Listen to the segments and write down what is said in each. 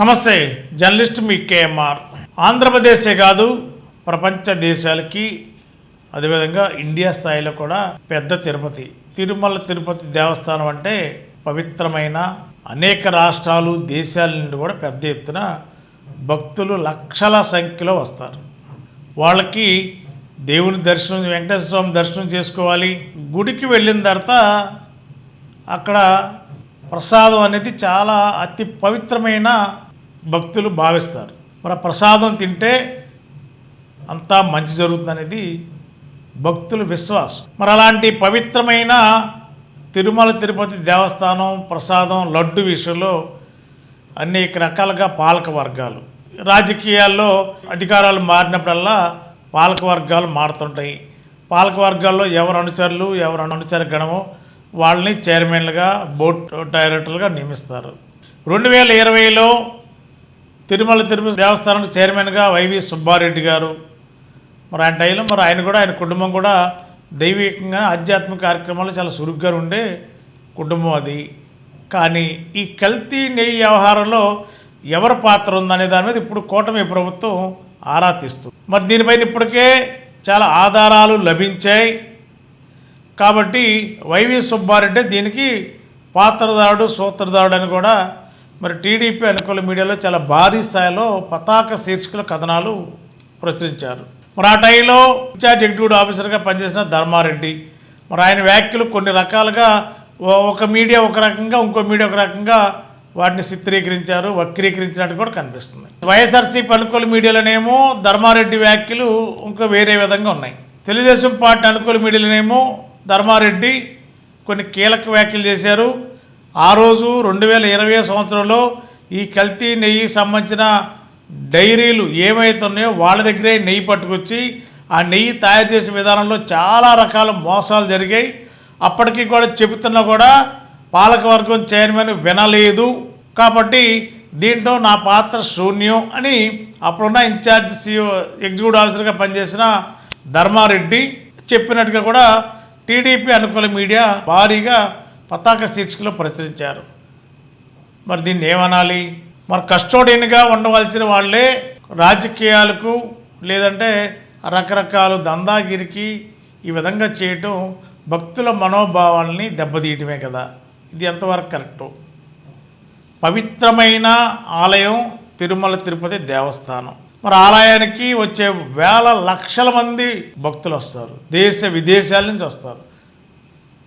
నమస్తే జర్నలిస్ట్ మీ కేఎంఆర్. ఆంధ్రప్రదేశే కాదు ప్రపంచ దేశాలకి అదేవిధంగా ఇండియా స్థాయిలో కూడా పెద్ద తిరుపతి. తిరుమల తిరుపతి దేవస్థానం అంటే పవిత్రమైన అనేక రాష్ట్రాలు దేశాల నుండి కూడా పెద్ద ఎత్తున భక్తులు లక్షల సంఖ్యలో వస్తారు. వాళ్ళకి దేవుని దర్శనం వెంకటేశ్వర స్వామి దర్శనం చేసుకోవాలి. గుడికి వెళ్ళిన తర్వాత అక్కడ ప్రసాదం అనేది చాలా అతి పవిత్రమైన భక్తులు భావిస్తారు. మరి ప్రసాదం తింటే అంతా మంచి జరుగుతుందనేది భక్తుల విశ్వాసం. మరి అలాంటి పవిత్రమైన తిరుమల తిరుపతి దేవస్థానం ప్రసాదం లడ్డు విషయంలో అనేక రకాలుగా పాలక వర్గాలు. రాజకీయాల్లో అధికారాలు మారినప్పుడల్లా పాలక వర్గాలు మారుతుంటాయి. పాలక వర్గాల్లో ఎవరు అనుచరులు ఎవరు అనుచర గణమో వాళ్ళని చైర్మన్లుగా బోర్డు డైరెక్టర్లుగా నియమిస్తారు. రెండు వేల ఇరవైలో తిరుమల తిరుపతి దేవస్థానం చైర్మన్గా వైవి సుబ్బారెడ్డి గారు. మరి ఆయన టైంలో మరి ఆయన కూడా ఆయన కుటుంబం కూడా దైవికంగా ఆధ్యాత్మిక కార్యక్రమాలు చాలా సురుగ్గా ఉండే కుటుంబం అది. కానీ ఈ కల్తీ నెయ్యి వ్యవహారంలో ఎవరి పాత్ర ఉందనే దాని మీద ఇప్పుడు కూటమి ప్రభుత్వం ఆరా తీస్తుంది. మరి దీనిపైన ఇప్పటికే చాలా ఆధారాలు లభించాయి. కాబట్టి వైవి సుబ్బారెడ్డి దీనికి పాత్రదారుడు సూత్రధారుడు అని కూడా మరి టీడీపీ అనుకూల మీడియాలో చాలా భారీ స్థాయిలో పతాక శీర్షికల కథనాలు ప్రచురించారు. మరి ఆ టైంలో ఇన్ఛార్జ్ ఎగ్జిక్యూటివ్ ఆఫీసర్గా పనిచేసిన ధర్మారెడ్డి మరి ఆయన వ్యాఖ్యలు కొన్ని రకాలుగా ఒక మీడియా ఒక రకంగా ఇంకో మీడియా ఒక రకంగా వాటిని చిత్రీకరించారు వక్రీకరించినట్టు కూడా కనిపిస్తుంది. వైఎస్ఆర్సీపీ అనుకూల మీడియాలోనేమో ధర్మారెడ్డి వ్యాఖ్యలు ఇంకా వేరే విధంగా ఉన్నాయి. తెలుగుదేశం పార్టీ అనుకూల మీడియాలోనేమో ధర్మారెడ్డి కొన్ని కీలక వ్యాఖ్యలు చేశారు. ఆ రోజు రెండు వేల ఇరవై సంవత్సరంలో ఈ కల్తీ నెయ్యి సంబంధించిన డైరీలు ఏమైతున్నాయో వాళ్ళ దగ్గరే నెయ్యి పట్టుకొచ్చి ఆ నెయ్యి తయారు చేసే విధానంలో చాలా రకాల మోసాలు జరిగాయి. అప్పటికి కూడా చెబుతున్నా కూడా పాలకవర్గం చైర్మన్ వినలేదు. కాబట్టి దీంట్లో నా పాత్ర శూన్యం అని అప్పుడున్న ఇన్ఛార్జ్ సీఓ ఎగ్జిక్యూటివ్ ఆఫీసర్గా పనిచేసిన ధర్మారెడ్డి చెప్పినట్టుగా కూడా టీడీపీ అనుకూల మీడియా భారీగా పతాక శీర్షికలో ప్రచురించారు. మరి దీన్ని ఏమనాలి? మరి కస్టోడియన్గా ఉండవలసిన వాళ్ళే రాజకీయాలకు లేదంటే రకరకాల దందాగిరికి ఈ విధంగా చేయటం భక్తుల మనోభావాల్ని దెబ్బతీయటమే కదా. ఇది ఎంతవరకు కరెక్టు? పవిత్రమైన ఆలయం తిరుమల తిరుపతి దేవస్థానం. మరి ఆలయానికి వచ్చే వేల లక్షల మంది భక్తులు వస్తారు. దేశ విదేశాల నుంచి వస్తారు.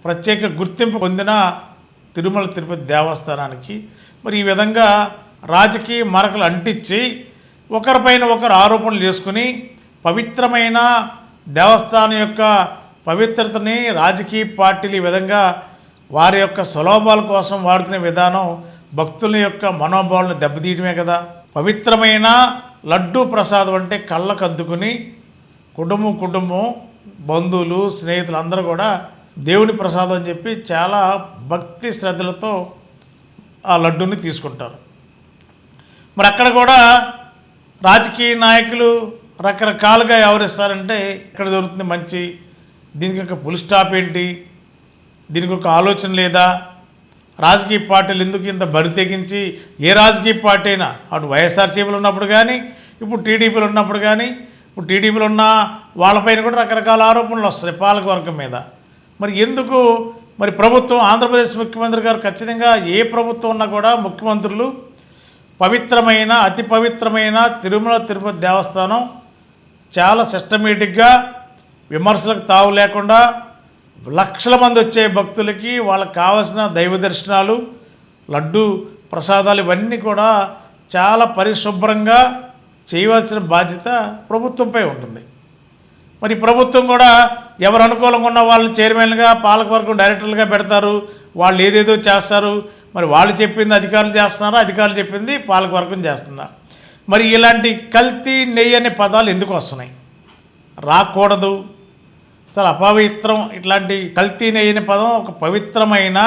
ప్రత్యేక గుర్తింపు పొందిన తిరుమల తిరుపతి దేవస్థానానికి. మరి ఈ విధంగా రాజకీయ మరకలు అంటించి ఒకరిపైన ఒకరు ఆరోపణలు చేసుకుని పవిత్రమైన దేవస్థానం యొక్క పవిత్రతని రాజకీయ పార్టీలు ఈ విధంగా వారి యొక్క సులభాల కోసం వాడుకునే విధానం భక్తుల యొక్క మనోభావాలను దెబ్బతీయటమే కదా. పవిత్రమైన లడ్డూ ప్రసాదం అంటే కళ్ళకద్దుకుని కుటుంబం కుటుంబం బంధువులు స్నేహితులు అందరూ కూడా దేవుని ప్రసాదం అని చెప్పి చాలా భక్తి శ్రద్ధలతో ఆ లడ్డూని తీసుకుంటారు. మరి అక్కడ కూడా రాజకీయ నాయకులు రకరకాలుగా వ్యవహరిస్తారంటే ఇక్కడ దొరుకుతుంది మంచి దీనికి ఒక ఫుల్ స్టాప్ ఏంటి? దీనికి ఒక ఆలోచన లేదా? రాజకీయ పార్టీలు ఎందుకు ఇంత బరి తెగించి ఏ రాజకీయ పార్టీ అయినా? అటు వైఎస్ఆర్సీపీలు ఉన్నప్పుడు కానీ ఇప్పుడు టీడీపీలో ఉన్నప్పుడు కానీ ఇప్పుడు టీడీపీలో ఉన్న వాళ్ళపైన కూడా రకరకాల ఆరోపణలు వస్తాయి పాలకవర్గం మీద. మరి ఎందుకు? మరి ప్రభుత్వం ఆంధ్రప్రదేశ్ ముఖ్యమంత్రి గారు ఖచ్చితంగా ఏ ప్రభుత్వం ఉన్నా కూడా ముఖ్యమంత్రులు పవిత్రమైన అతి పవిత్రమైన తిరుమల తిరుపతి దేవస్థానం చాలా సిస్టమేటిక్గా విమర్శలకు తావు లేకుండా లక్షల మంది వచ్చే భక్తులకి వాళ్ళకి కావాల్సిన దైవ దర్శనాలు లడ్డు ప్రసాదాలు ఇవన్నీ కూడా చాలా పరిశుభ్రంగా చేయవలసిన బాధ్యత ప్రభుత్వంపై ఉంటుంది. మరి ప్రభుత్వం కూడా ఎవరు అనుకూలంగా ఉన్న వాళ్ళని చైర్మన్గా పాలకవర్గం డైరెక్టర్లుగా పెడతారు వాళ్ళు ఏదేదో చేస్తారు. మరి వాళ్ళు చెప్పింది అధికారులు చేస్తున్నారా? అధికారులు చెప్పింది పాలకవర్గం చేస్తుందా? మరి ఇలాంటి కల్తీ నెయ్యి అనే పదాలు ఎందుకు వస్తున్నాయి? రాకూడదు. చాలా అపవిత్రం. ఇట్లాంటి కల్తీ నెయ్యి అనే పదం ఒక పవిత్రమైన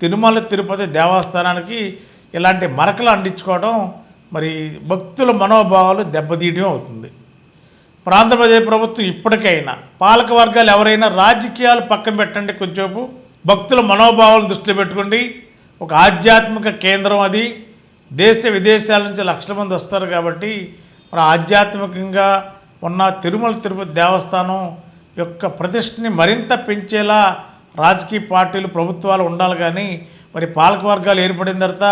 తిరుమల తిరుపతి దేవస్థానానికి ఇలాంటి మరకలు అంటించుకోవడం మరి భక్తుల మనోభావాలు దెబ్బతీయడం అవుతుంది. ఆంధ్రప్రదేశ్ ప్రభుత్వం ఇప్పటికైనా పాలక వర్గాలు ఎవరైనా రాజకీయాలు పక్కన పెట్టండి కొంచెంసేపు. భక్తుల మనోభావాలు దృష్టిలో పెట్టుకోండి. ఒక ఆధ్యాత్మిక కేంద్రం అది. దేశ విదేశాల నుంచి లక్షల మంది వస్తారు కాబట్టి మరి ఆధ్యాత్మికంగా ఉన్న తిరుమల తిరుపతి దేవస్థానం యొక్క ప్రతిష్టని మరింత పెంచేలా రాజకీయ పార్టీలు ప్రభుత్వాలు ఉండాలి కానీ మరి పాలక వర్గాలు ఏర్పడిన తర్వాత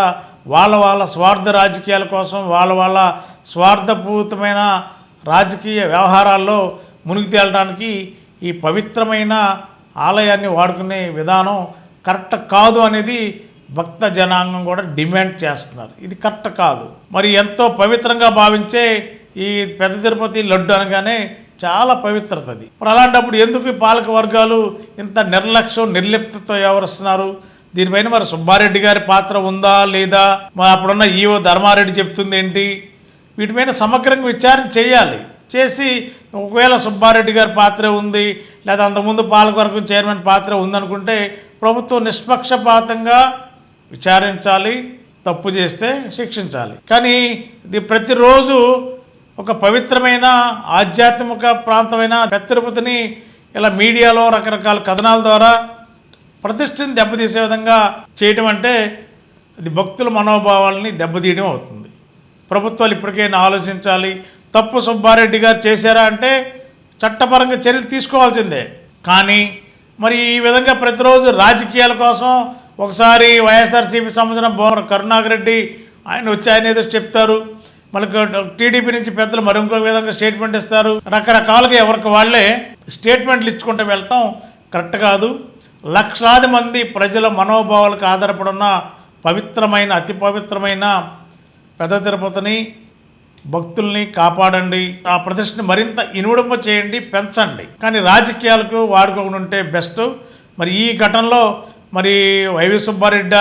వాళ్ళ వాళ్ళ స్వార్థ రాజకీయాల కోసం వాళ్ళ వాళ్ళ స్వార్థపూరితమైన రాజకీయ వ్యవహారాల్లో మునిగి తేలడానికి ఈ పవిత్రమైన ఆలయాన్ని వాడుకునే విధానం కరెక్ట్ కాదు అనేది భక్త జనాంగం కూడా డిమాండ్ చేస్తున్నారు. ఇది కరెక్ట్ కాదు. మరి ఎంతో పవిత్రంగా భావించే ఈ పెద్ద తిరుపతి లడ్డు అనగానే చాలా పవిత్రత అది మరి అలాంటప్పుడు ఎందుకు ఈ పాలక వర్గాలు ఇంత నిర్లక్ష్యం నిర్లిప్తతో వ్యవహరిస్తున్నారు? దీనిపైన మరి సుబ్బారెడ్డి గారి పాత్ర ఉందా లేదా? మరి అప్పుడున్న ఈవో ధర్మారెడ్డి చెప్తుంది ఏంటి వీటిపైన సమగ్రంగా విచారణ చేయాలి. చేసి ఒకవేళ సుబ్బారెడ్డి గారి పాత్ర ఉంది లేదా అంతకుముందు పాలకవర్గం చైర్మన్ పాత్ర ఉందనుకుంటే ప్రభుత్వం నిష్పక్షపాతంగా విచారించాలి తప్పు చేస్తే శిక్షించాలి. కానీ ఇది ప్రతిరోజు ఒక పవిత్రమైన ఆధ్యాత్మిక ప్రాంతమైన పెద్ద తిరుపతిని ఇలా మీడియాలో రకరకాల కథనాల ద్వారా ప్రతిష్టని దెబ్బతీసే విధంగా చేయటం అంటే అది భక్తుల మనోభావాలని దెబ్బతీయడం అవుతుంది. ప్రభుత్వాలు ఇప్పటికైనా ఆలోచించాలి. తప్పు సుబ్బారెడ్డి గారు చేశారా అంటే చట్టపరంగా చర్యలు తీసుకోవాల్సిందే. కానీ మరి ఈ విధంగా ప్రతిరోజు రాజకీయాల కోసం ఒకసారి వైఎస్ఆర్సీపీ సంబంధించిన భోమర కరుణాకర్ రెడ్డి ఆయన వచ్చి ఆయన ఏదో చెప్తారు. మళ్ళీ టీడీపీ నుంచి పెద్దలు మరి విధంగా స్టేట్మెంట్ ఇస్తారు. రకరకాలుగా ఎవరికి వాళ్ళే స్టేట్మెంట్లు ఇచ్చుకుంటూ వెళ్ళటం కరెక్ట్ కాదు. లక్షలాది మంది ప్రజల మనోభావాలకు ఆధారపడున్న పవిత్రమైన అతి పవిత్రమైన పెద్ద తిరుపతిని భక్తుల్ని కాపాడండి. ఆ ప్రతిష్టని మరింత ఇనుడింప చేయండి పెంచండి. కానీ రాజకీయాలకు వాడుకోకుండా ఉంటే బెస్ట్. మరి ఈ ఘటనలో మరి వైవి సుబ్బారెడ్డ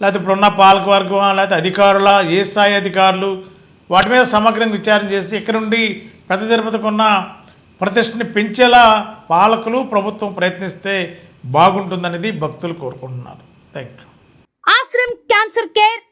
లేకపోతే ఇప్పుడున్న పాలకవర్గం లేకపోతే అధికారుల ఏ స్థాయి అధికారులు వాటి మీద సమగ్రంగా విచారణ చేసి ఇక్కడ నుండి పెద్ద తిరుపతికి ఉన్న ప్రతిష్టని పెంచేలా పాలకులు ప్రభుత్వం ప్రయత్నిస్తే బాగుంటుందనేది భక్తులు కోరుకుంటున్నారు. Thank you Ashram cancer care